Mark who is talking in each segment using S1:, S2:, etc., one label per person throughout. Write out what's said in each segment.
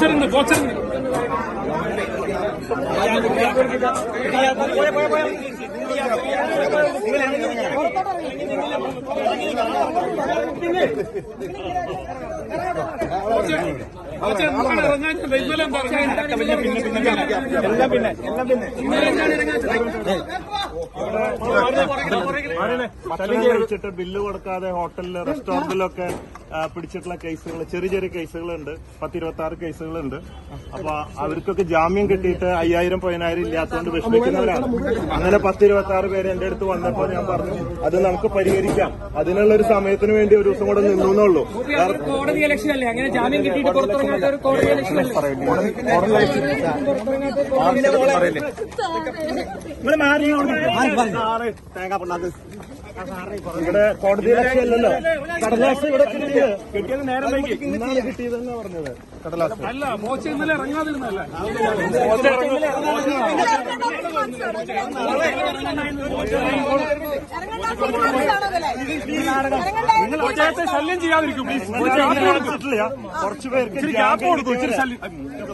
S1: കോച്ചറിന് കോച്ചറിന് coach എന്താണ് ഇറങ്ങാഞ്ഞത് ഇന്നലെ എന്താ ഇറങ്ങാഞ്ഞത്
S2: എല്ലാം പിന്നെ എല്ലാം പിന്നെ
S1: ഇന്നലെ എന്താണ് ഇറങ്ങാഞ്ഞത്
S2: ഭക്ഷണം കഴിച്ചിട്ട് ബില്ല് കൊടുക്കാതെ ഹോട്ടലിൽ റെസ്റ്റോറന്റിലൊക്കെ പിടിച്ചിട്ടുള്ള കേസുകൾ ചെറിയ ചെറിയ കേസുകളുണ്ട്. പത്തിരുപത്തി ആറ് കേസുകളുണ്ട്. അപ്പൊ അവർക്കൊക്കെ ജാമ്യം കിട്ടിയിട്ട് അയ്യായിരം പതിനായിരം ഇല്ലാത്തതുകൊണ്ട് വിഷമിക്കുന്നവരാണ്. അങ്ങനെ പത്തിരുപത്തി ആറ് പേര് എന്റെ അടുത്ത് വന്നപ്പോൾ ഞാൻ പറഞ്ഞു അത് നമുക്ക് പരിഹരിക്കാം. അതിനുള്ള ഒരു സമയത്തിന് വേണ്ടി ഒരു ദിവസം കൂടെ നിന്നു എന്നുള്ളൂ.
S3: ഒരു കോടതി ഇലക്ഷൻ അല്ലേ? അങ്ങനെ ജാമ്യം കിട്ടിയിട്ട് പുറത്തിറങ്ങാത്ത ഒരു കോടതി ഇലക്ഷൻ അല്ലേ?
S2: ഇവിടെ കോടതി ഇലക്ഷൻ അല്ലല്ലോ കടലാസ് ഇവിടെ കിട്ടിയത്. കിട്ടിയത് നേരം വൈകി. ഇന്നാണ് കിട്ടിയതെന്ന് പറഞ്ഞത്. കടലാസ്.
S1: അല്ല മോശ ഇന്നലെ ഇറങ്ങാതിരുന്നല്ലേ കോച്ചയത്തെ ശല്യം ചെയ്യാതിരിക്കും പ്ലീസ്
S2: കൊടുത്തിട്ടില്ല കുറച്ച് പേർക്ക്
S1: ഇച്ചിരി ഗ്യാപ്പ് കൊടുക്കും ഇച്ചിരി ശല്യം.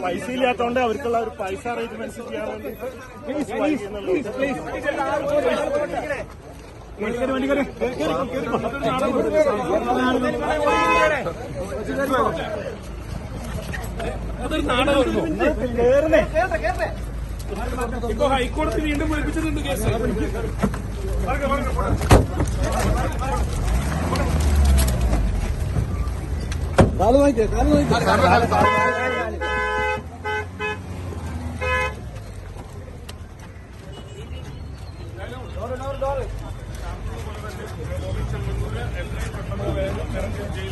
S2: പൈസ ഇല്ലാത്തതുകൊണ്ട് അവർക്കുള്ള ഒരു പൈസ അറേഞ്ച്മെന്റ് ചെയ്യാൻ വേണ്ടി
S1: അതൊരു നാടകമായിരുന്നു ഇപ്പൊ ഹൈക്കോടതി വീണ്ടും വിളിപ്പിച്ചിട്ടുണ്ട് കേസ്.
S4: കാൽ നോക്കിയേ è